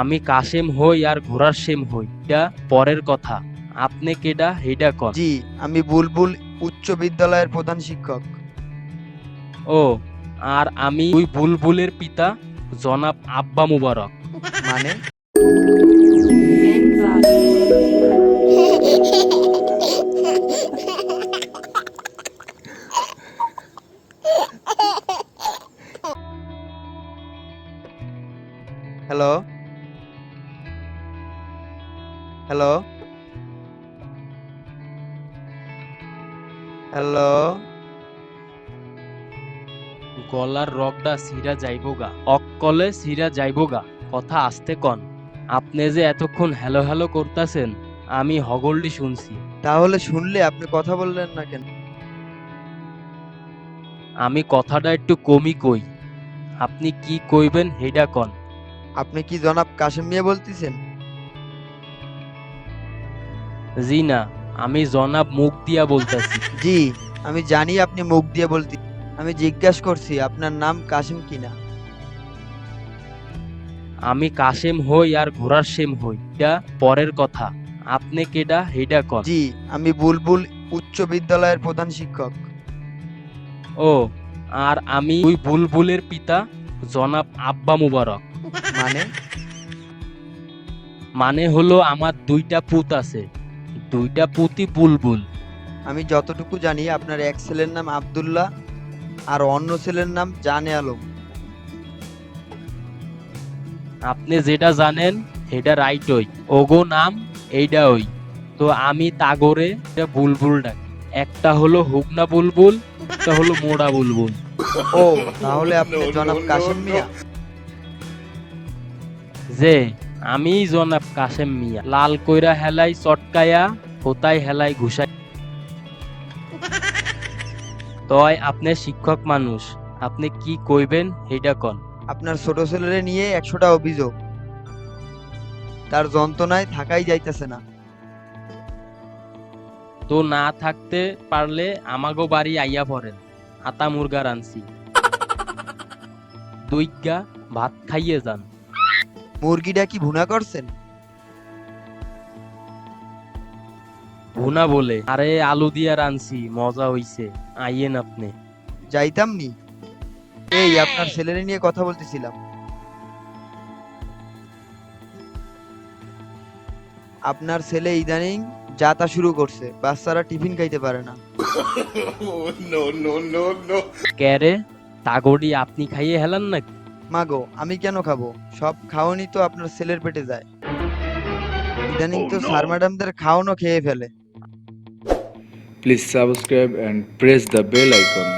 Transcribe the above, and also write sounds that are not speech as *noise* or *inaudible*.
আমি কাশেম হই আর ঘোড়ার সেম হই। এটা পরের কথা। আপনি কেডা হেডা কন? জি আমি বুলবুল উচ্চ বিদ্যালয়ের প্রধান শিক্ষক। ও আর আমি ওই বুলবুলের পিতা জনাব আব্বা মুবারক। মানে? হ্যালো হ্যালো হ্যালো গলার রগডা সিরা যাইবগা। অক্কলে সিরা যাইবগা। কথা আসতে কন। আপনি যে এতক্ষণ হ্যালো হ্যালো করতাছেন আমি হগলডি শুনছি। তাহলে শুনলে আপনি কথা বললেন না কেন? আমি কথাটা একটু কমই কই। আপনি কি কইবেন হেডা কন। আপনি কি জনাব কাশেম মিয়া বলতেছেন? জি না আমি জনাব মুখ দিয়া বলতেছি। জি আমি জানি আপনি মুখ দিয়ে বলতে আমি জিজ্ঞাসা করছি আপনার নাম কাশিম কিনা। আমি কাশেম হই আর ঘোড়ার সেম হই এটা পরের কথা। আপনি কেডা হেডা কন? জি আমি বুলবুল উচ্চ বিদ্যালয়ের প্রধান শিক্ষক। ও আর আমি ওই বুলবুলের পিতা জনাব আব্বা মুবারক। মানে? মানে হলো আমার দুইটা পুত আছে। দুইটা পুতি বুলবুল। আমি যতটুকু জানি আপনার এক ছেলের নাম আব্দুল্লাহ আর অন্য ছেলের নাম জানে আলম। আপনি যেটা জানেন সেটা রাইট ওই। ওগো নাম এইটা ওই। তো আমি তাগরে এটা বুলবুল ডাকি। একটা হলো হুগনা বুলবুল একটা হলো মোড়া বুলবুল। ও তাহলে আপনি জনাব কাশিম মিয়া। যে আমি জনাব কাশেম মিয়া। লাল কইরা হেলাই চটকায়া হোতাই হেলাই ঘুষাই তয় আপনি শিক্ষক মানুষ। আপনি কি কইবেন সেইটা কন। আপনার ছোট ছেলেরে নিয়ে একশোটা অভিযোগ। তার যন্ত্রণায় থাকাই যাইতেছে না। তো না থাকতে পারলে আমাগো বাড়ি আইয়া পড়েন। আতা মুরগা রানছি দুইগা ভাত খাইয়ে যান। মুরগিটা কি ভুনা করছেন? ভুনা বলে। আরে আলু দিয়া রানছি মজা হইছে। আইয়েন আপনি। যাইতাম নি। এই আপনার ছেলেরে নিয়ে কথা বলতেছিলাম। আপনার ছেলে ইদানিং যাতা শুরু করছে বাচ্চারা টিফিন খাইতে পারে না। *laughs* ক্যারে তাগড়ি আপনি খাইয়ে হেলান নাকি? মাগো আমি কেন খাব? সব খাওনি তো আপনার ছেলের পেটে যায়। ইদানিং তো স্যার ম্যাডামদের খাওনো খেয়ে ফেলে। Please subscribe and press the bell icon.